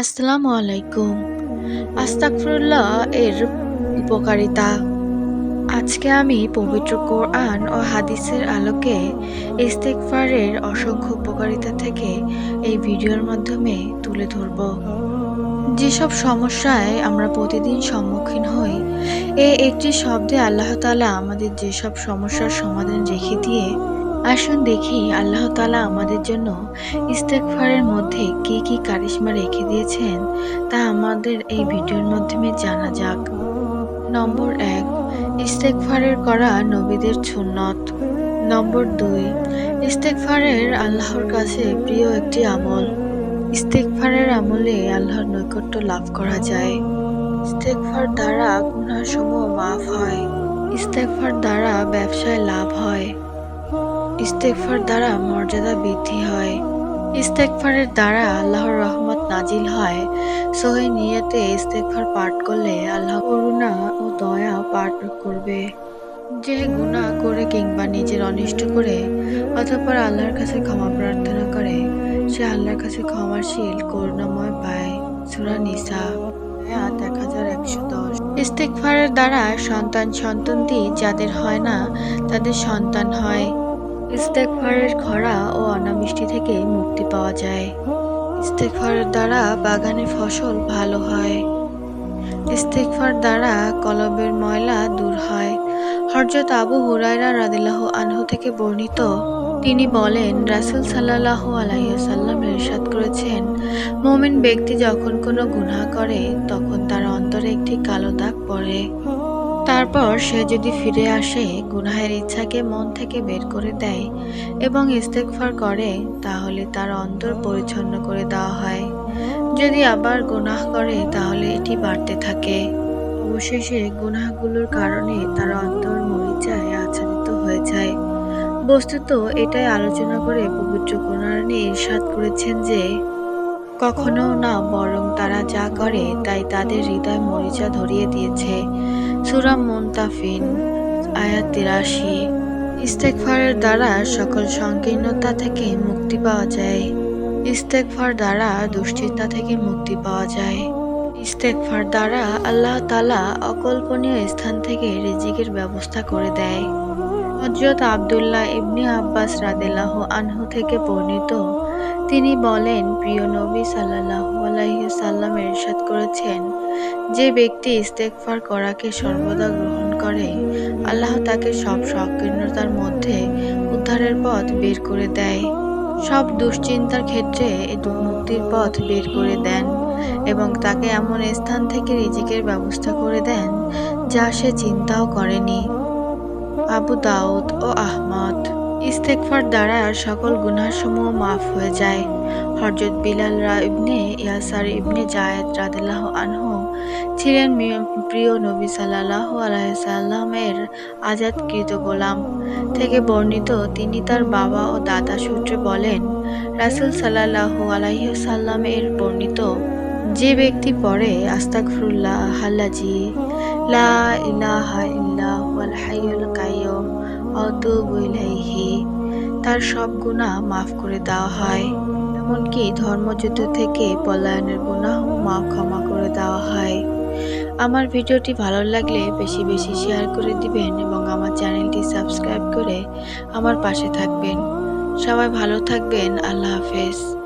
আসসালামু আলাইকুম। আস্তাগফিরুল্লাহ এর উপকারিতা। আজকে আমি পবিত্র কোরআন ও হাদিসের আলোকে ইস্তেগফারের অসংখ্য উপকারিতা থেকে এই ভিডিওর মাধ্যমে তুলে ধরব। যেসব সমস্যায় আমরা প্রতিদিন সম্মুখীন হই, এ একটি শব্দে আল্লাহ তাআলা আমাদের যেসব সমস্যার সমাধান রেখে দিয়ে আসুন দেখি আল্লাহ তালা আমাদের জন্য ইস্তেগফারের মধ্যে কি কি কারিশমা রেখে দিয়েছেন তা আমাদের এই ভিডিওর মাধ্যমে জানা যাক। নম্বর এক, ইস্তেগফারের করা নবীদের সুন্নত। নম্বর দুই, ইস্তেগফারের আল্লাহর কাছে প্রিয় একটি আমল। ইস্তেগফারের আমলে আল্লাহর নৈকট্য লাভ করা যায়। ইস্তেগফার দ্বারা গুনাহসমূহ মাফ হয়। ইস্তেগফার দ্বারা ব্যবসায় লাভ হয়। ইস্তেগফার দ্বারা মর্যাদা বৃদ্ধি হয়। ইস্তেগফারের দ্বারা আল্লাহর রহমত নাজিল হয়। সহি নিয়তে ইস্তেগফার পাঠ করলে আল্লাহ করুণা ও দয়া পাঠ করবে। যে গুনাহ করে কিংবা নিজের অনিষ্ট করে, অতঃপর আল্লাহর কাছে ক্ষমা প্রার্থনা করে, সে আল্লাহর কাছে ক্ষমাশীল, করুণাময় পায়। সূরা নিসা এক হাজার একশো দশ। ইস্তেগফারের দ্বারা সন্তান সন্ততি যাদের হয় না, তাদের সন্তান হয়। ইস্তেগফারের খরা ও অনাবৃষ্টি থেকে মুক্তি পাওয়া যায়। ইস্তেগফারের দ্বারা বাগানে ফসল ভালো হয়। ইস্তেগফার দ্বারা কলবের ময়লা দূর হয়। হরজত আবু হুরায়রা রাদিল্লাহ আনহু থেকে বর্ণিত, তিনি বলেন, রাসূল সাল্লাল্লাহু আলাইহি সাল্লাম ইরশাদ করেছেন, মুমিন ব্যক্তি যখন কোনো গুনাহ করে, তখন তার অন্তরে একটি কালো দাগ পড়ে। তারপর সে যদি ফিরে আসে, গুনাহের ইচ্ছাকে মন থেকে বের করে দেয় এবং ইস্তেগফার করে, তাহলে তার অন্তর পরিচ্ছন্ন করে দেওয়া হয়। যদি আবার গুনাহ করে, তাহলে এটি বাড়তে থাকে। অবশেষে গুনাহগুলোর কারণে তার অন্তর মরিচায় আচ্ছাদিত হয়ে যায়। বস্তুত এটাই আলোচনা করে পবিত্র কোরআনে ইরশাদ করেছেন যে, কখনো না বরং তারা যা করে, তাই তাদের হৃদয় মরিচা ধরিয়ে দিয়েছে। সুরা মুনতাফিন আয়াত তিরাশি। ইস্তেকফারের দ্বারা সকল সংকীর্ণতা থেকে মুক্তি পাওয়া যায়। ইস্তেকফার দ্বারা দুশ্চিন্তা থেকে মুক্তি পাওয়া যায়। ইস্তেকফার দ্বারা আল্লাহ তালা অকল্পনীয় স্থান থেকে রিজিকের ব্যবস্থা করে দেয়। হজরত আবদুল্লাহ ইবনে আব্বাস রাদিল্লাহ আনহু থেকে বর্ণিত তিনি বলেন, প্রিয় নবী সাল্লাল্লাহু আলাইহি সাল্লাম ইরশাদ করেছেন, যে ব্যক্তি ইস্তেগফার করাকে সর্বদা গ্রহণ করে, আল্লাহ তাকে সব সংকীর্ণতার মধ্যে উদ্ধারের পথ বের করে দেয়। সব দুশ্চিন্তার ক্ষেত্রে মুক্তির পথ বের করে দেন এবং তাকে এমন স্থান থেকে রিজিকের ব্যবস্থা করে দেন, যা সে চিন্তাও করেনি। আবু দাউদ ও আহমদ। ইস্তেকফার দ্বারা সকল গুনাহসমূহ মাফ হয়ে যায়। হরজত বিলাল রা ইবনে ইয়াসার ইবনে জায়েদ রাদিল্লাহ আনহু ছিলেন প্রিয় নবী সাল্লাহ আলাইসাল্লামের আজাদকৃত গোলাম। থেকে বর্ণিত তিনি তার বাবা ও দাদা সূত্রে বলেন, রাসুল সাল্লাহু আলাইসাল্লামের বর্ণিত, যে ব্যক্তি পড়ে আস্তাকফরুল্লাহ হাল্লাজি, লা ইলাহা ইল্লাহুল হাইয়ুল কাইয়ুম আতুবু ইলাইহি, তার সব গুণা মাফ করে দেওয়া হয়। এমনকি ধর্মযুদ্ধ থেকে পলায়নের গুণা মা ক্ষমা করে দেওয়া হয়। আমার ভিডিওটি ভালো লাগলে বেশি বেশি শেয়ার করে দিবেন এবং আমার চ্যানেলটি সাবস্ক্রাইব করে আমার পাশে থাকবেন। সবাই ভালো থাকবেন, আল্লাহ হাফেজ।